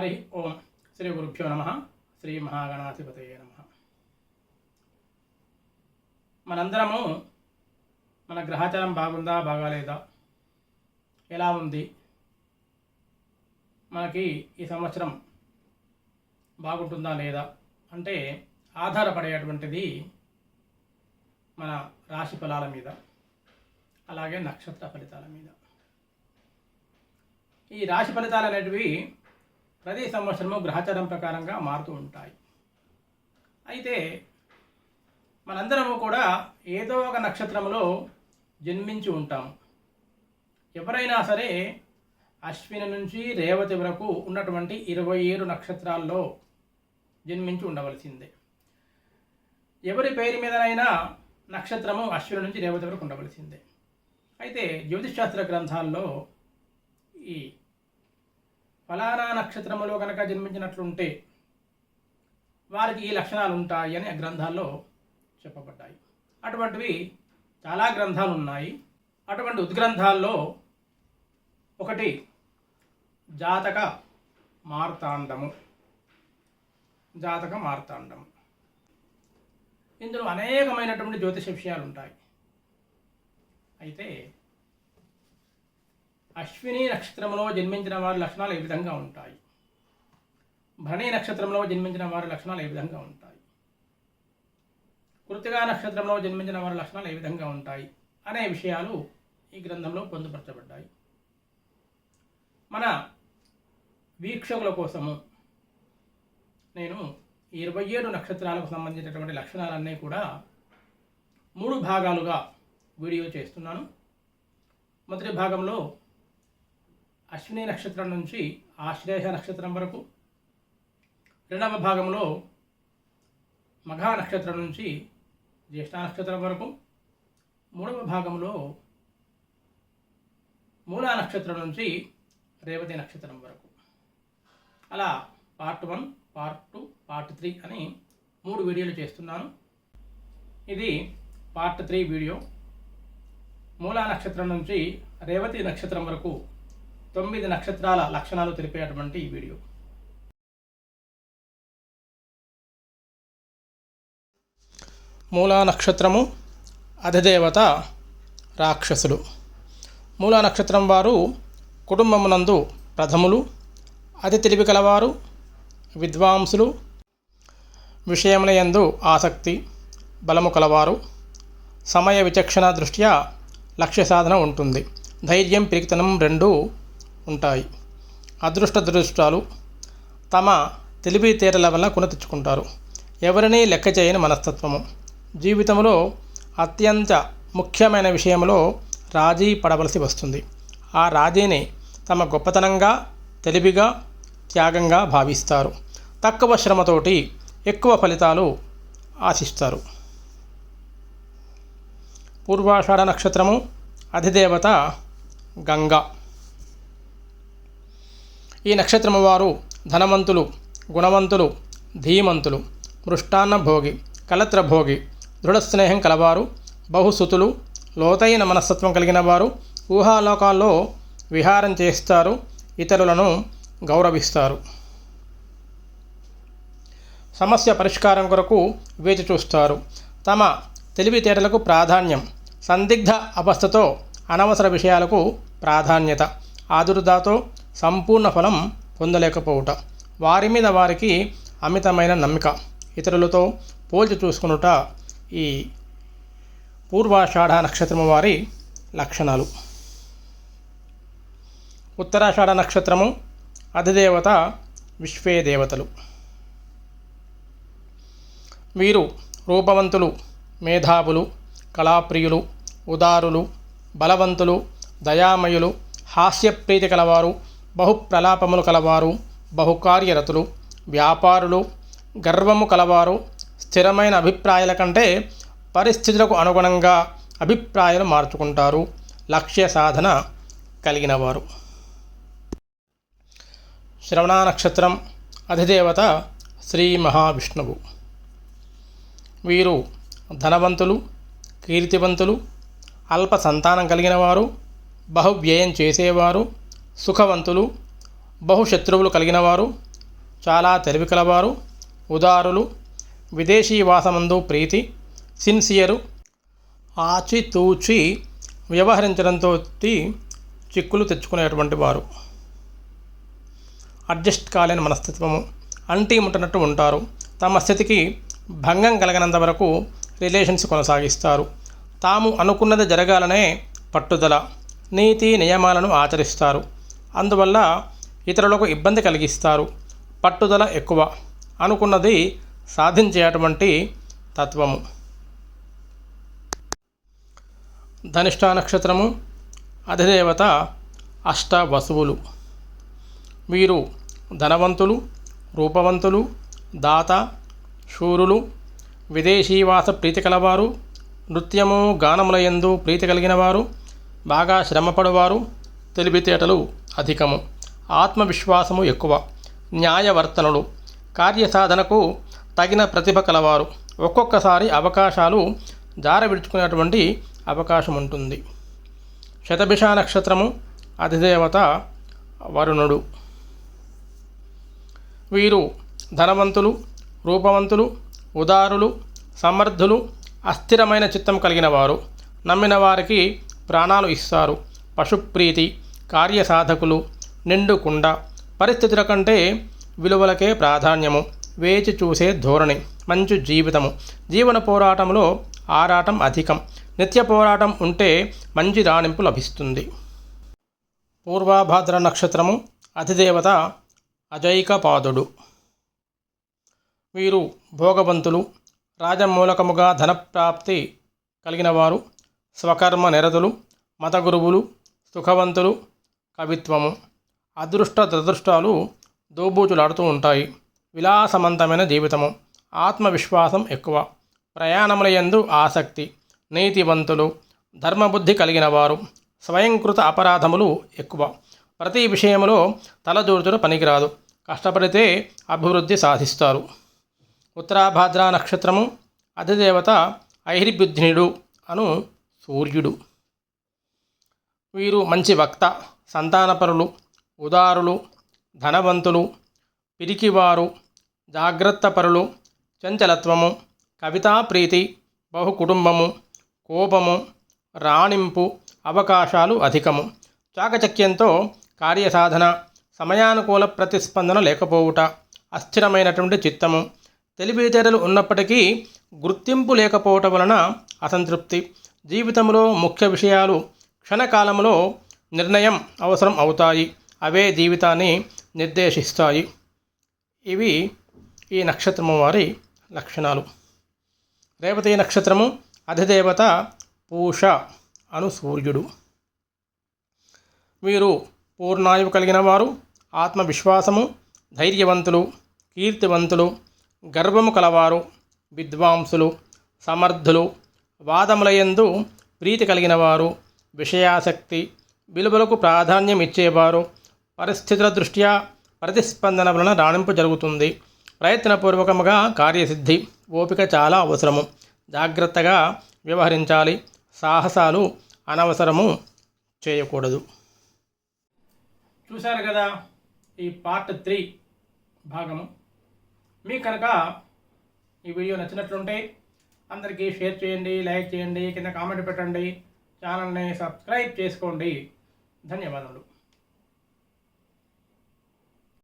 హరి ఓం శ్రీ గురుభ్యో నమ. శ్రీ మహాగణాధిపతయే నమ. మనందరము మన గ్రహచారం బాగుందా బాగాలేదా? ఎలా ఉంది? మనకి ఈ సంవత్సరం బాగుంటుందా లేదా? అంటే ఆధారపడేటువంటిది మన రాశి ఫలాల మీద అలాగే నక్షత్ర ఫలితాల మీద. ఈ రాశి ఫలితాలు అనేటివి ప్రతి సంవత్సరము గ్రహచారం ప్రకారంగా మారుతూ ఉంటాయి. అయితే మనందరము కూడా ఏదో ఒక నక్షత్రంలో జన్మించి ఉంటాము. ఎవరైనా సరే అశ్విని నుంచి రేవతి వరకు ఉన్నటువంటి ఇరవై ఏడు నక్షత్రాల్లో జన్మించి ఉండవలసిందే. ఎవరి పేరు మీదనైనా నక్షత్రము అశ్విని నుంచి రేవతి వరకు ఉండవలసిందే. అయితే జ్యోతిషాస్త్ర గ్రంథాల్లో ఈ ఫలానా నక్షత్రములో కనుక జన్మించినట్లుంటే వారికి ఈ లక్షణాలు ఉంటాయి అని గ్రంథాల్లో చెప్పబడ్డాయి. అటువంటివి చాలా గ్రంథాలు ఉన్నాయి అటువంటి ఉద్గ్రంథాల్లో ఒకటి జాతక మార్తాండము. జాతక మార్తాండము. ఇందులో అనేకమైనటువంటి జ్యోతిష విషయాలు ఉంటాయి అయితే అశ్విని నక్షత్రంలో జన్మించిన వారి లక్షణాలు ఏ విధంగా ఉంటాయి? భరణి నక్షత్రంలో జన్మించిన వారి లక్షణాలు ఏ విధంగా ఉంటాయి? కృతిగా నక్షత్రంలో జన్మించిన వారి లక్షణాలు ఏ విధంగా ఉంటాయి? అనే విషయాలు ఈ గ్రంథంలో పొందుపరచబడ్డాయి. మన వీక్షకుల కోసము నేను ఇరవై ఏడు నక్షత్రాలకు సంబంధించినటువంటి లక్షణాలన్నీ కూడా మూడు భాగాలుగా వీడియో చేస్తున్నాను. మొదటి భాగంలో అశ్విని నక్షత్రం నుంచి ఆశ్లేష నక్షత్రం వరకు రెండవ భాగంలో మఘా నక్షత్రం నుంచి జ్యేష్ఠ నక్షత్రం వరకు మూడవ భాగంలో మూలా నక్షత్రం నుంచి రేవతి నక్షత్రం వరకు. అలా part one part two part three అని మూడు వీడియోలు చేస్తున్నాను. ఇది పార్ట్ త్రీ వీడియో. మూలా నక్షత్రం నుంచి రేవతి నక్షత్రం వరకు తొమ్మిది నక్షత్రాల లక్షణాలు తెలిపేటువంటి ఈ వీడియో. మూలా నక్షత్రము అధిదేవత రాక్షసులు మూలా నక్షత్రం వారు కుటుంబమునందు ప్రథములు అతి తెలివి కలవారు విద్వాంసులు విషయముల యందు ఆసక్తి బలము కలవారు. సమయ విచక్షణ దృష్ట్యా లక్ష్య సాధన ఉంటుంది. ధైర్యం పిరికితనం రెండు ఉంటాయి. అదృష్ట దురదృష్టాలు తమ తెలివితేటల వల్ల కొని తెచ్చుకుంటారు. ఎవరిని లెక్క చేయని మనస్తత్వము. జీవితంలో అత్యంత ముఖ్యమైన విషయంలో రాజీ పడవలసి వస్తుంది. ఆ రాజీని తమ గొప్పతనంగా తెలివిగా త్యాగంగా భావిస్తారు. తక్కువ శ్రమతోటి ఎక్కువ ఫలితాలు ఆశిస్తారు. పూర్వాషాఢ నక్షత్రము అధిదేవత గంగా. ఈ నక్షత్రము వారు ధనవంతులు గుణవంతులు ధీమంతులు మృష్టాన్న భోగి కలత్ర భోగి దృఢ స్నేహం కలవారు బహుసుతులు లోతైన మనస్తత్వం కలిగిన వారు ఊహాలోకాల్లో విహారం చేస్తారు ఇతరులను గౌరవిస్తారు. సమస్య పరిష్కారం కొరకు వేచి చూస్తారు. తమ తెలివితేటలకు ప్రాధాన్యం సందిగ్ధ అవస్థతో అనవసర విషయాలకు ప్రాధాన్యత ఆదుర్దాతో సంపూర్ణ ఫలం పొందలేకపోవుట. వారి మీద వారికి అమితమైన నమ్మిక. ఇతరులతో పోల్చి చూసుకునుట ఈ పూర్వాషాఢ నక్షత్రము వారి లక్షణాలు. ఉత్తరాషాఢ నక్షత్రము అధిదేవత విశ్వే దేవతలు. వీరు రూపవంతులు మేధావులు కళాప్రియులు ఉదారులు బలవంతులు దయామయులు హాస్యప్రీతి కలవారు బహుప్రలాపములు కలవారు బహుకార్యరతులు వ్యాపారులు గర్వము కలవారు స్థిరమైన అభిప్రాయాల కంటే పరిస్థితులకు అనుగుణంగా అభిప్రాయాలు మార్చుకుంటారు లక్ష్య సాధన కలిగినవారు. శ్రవణ నక్షత్రం అధిదేవత శ్రీ మహావిష్ణువు. వీరు ధనవంతులు కీర్తివంతులు అల్ప సంతానం కలిగినవారు బహువ్యయం చేసేవారు సుఖవంతులు బహుశత్రువులు కలిగినవారు చాలా తెలివి కలవారు ఉదారులు విదేశీ వాసమందు ప్రీతి సిన్సియరు ఆచితూచి వ్యవహరించడంతో చిక్కులు తెచ్చుకునేటువంటి వారు. అడ్జస్ట్ కాలేని మనస్తత్వము. అంటీ ముట్టనట్టు ఉంటారు. తమ స్థితికి భంగం కలగనంత వరకు రిలేషన్స్ కొనసాగిస్తారు. తాము అనుకున్నది జరగాలనే పట్టుదల నీతి నియమాలను ఆచరిస్తారు. అందువల్ల ఇతరులకు ఇబ్బంది కలిగిస్తారు. పట్టుదల ఎక్కువ. అనుకున్నది సాధించేటువంటి తత్వము. ధనిష్ట నక్షత్రము అధిదేవత అష్ట వసువులు. వీరు ధనవంతులు రూపవంతులు దాత శూరులు విదేశీవాస ప్రీతి కలవారు నృత్యము గానములయందు ప్రీతి కలిగినవారు బాగా శ్రమపడువారు తెలివితేటలు అధికము. ఆత్మవిశ్వాసము ఎక్కువ. న్యాయవర్తనులు. కార్యసాధనకు తగిన ప్రతిభ కలవారు. ఒక్కొక్కసారి అవకాశాలు జార విడుచుకునేటువంటి అవకాశం ఉంటుంది శతభిష నక్షత్రము అధిదేవత వరుణుడు. వీరు ధనవంతులు రూపవంతులు ఉదారులు సమర్థులు అస్థిరమైన చిత్తం కలిగిన వారు. నమ్మిన వారికి ప్రాణాలు ఇస్తారు. పశుప్రీతి కార్యసాధకులు నిండుకుండ పరిస్థితుల కంటే విలువలకే ప్రాధాన్యము. వేచి చూసే ధోరణి మంచు జీవితము. జీవన పోరాటంలో ఆరాటం అధికం. నిత్య పోరాటం ఉంటే మంచి రాణింపు లభిస్తుంది. పూర్వాభాద్ర నక్షత్రము అధిదేవత అజైకపాదుడు. వీరు భోగవంతులు. రాజమూలకముగా ధనప్రాప్తి కలిగినవారు. స్వకర్మ నిరతులు మతగురువులు సుఖవంతులు కవిత్వము. అదృష్ట దురదృష్టాలు దోబూచులాడుతూ ఉంటాయి. విలాసవంతమైన జీవితము. ఆత్మవిశ్వాసం ఎక్కువ. ప్రయాణముల యందు ఆసక్తి నీతివంతులు ధర్మబుద్ధి కలిగిన వారు స్వయంకృత అపరాధములు ఎక్కువ. ప్రతి విషయంలో తలదూర్చుడు పనికిరాదు. కష్టపడితే అభివృద్ధి సాధిస్తారు. ఉత్తరాభాద్ర నక్షత్రము అధిదేవత ఐహిర్బుద్ధినుడు అను సూర్యుడు. వీరు మంచి వక్త. సంతానపరులు ఉదారులు ధనవంతులు పిరికివారు జాగ్రత్తపరులు చంచలత్వము కవితా ప్రీతి బహుకుటుంబము కోపము రాణింపు అవకాశాలు అధికము. చాకచక్యంతో కార్యసాధన సమయానుకూల ప్రతిస్పందన లేకపోవుట అస్థిరమైనటువంటి చిత్తము. తెలివితేటలు ఉన్నప్పటికీ గుర్తింపు లేకపోవటం వలన అసంతృప్తి. జీవితంలో ముఖ్య విషయాలు క్షణకాలంలో నిర్ణయం అవసరం అవుతాయి. అవే జీవితాన్ని నిర్దేశిస్తాయి. ఇవి ఈ నక్షత్రము వారి లక్షణాలు. రేవతి నక్షత్రము అధిదేవత పూష అను సూర్యుడు. వీరు పూర్ణాయువు కలిగిన వారు ఆత్మవిశ్వాసము ధైర్యవంతులు కీర్తివంతులు గర్వము కలవారు విద్వాంసులు సమర్థులు వాదములయందు ప్రీతి కలిగిన వారు విషయాసక్తి విలువలకు ప్రాధాన్యం ఇచ్చేవారు. పరిస్థితుల దృష్ట్యా ప్రతిస్పందన వలన రాణింపు జరుగుతుంది. ప్రయత్నపూర్వకముగా కార్యసిద్ధి ఓపిక చాలా అవసరము. జాగ్రత్తగా వ్యవహరించాలి. సాహసాలు అనవసరము చేయకూడదు. చూశారు కదా ఈ పార్ట్ త్రీ భాగము. మీకు కనుక ఈ వీడియో నచ్చినట్లుంటే అందరికీ షేర్ చేయండి లైక్ చేయండి కింద కామెంట్ పెట్టండి. ఛానల్ని సబ్స్క్రైబ్ చేసుకోండి. ధన్యవాదములు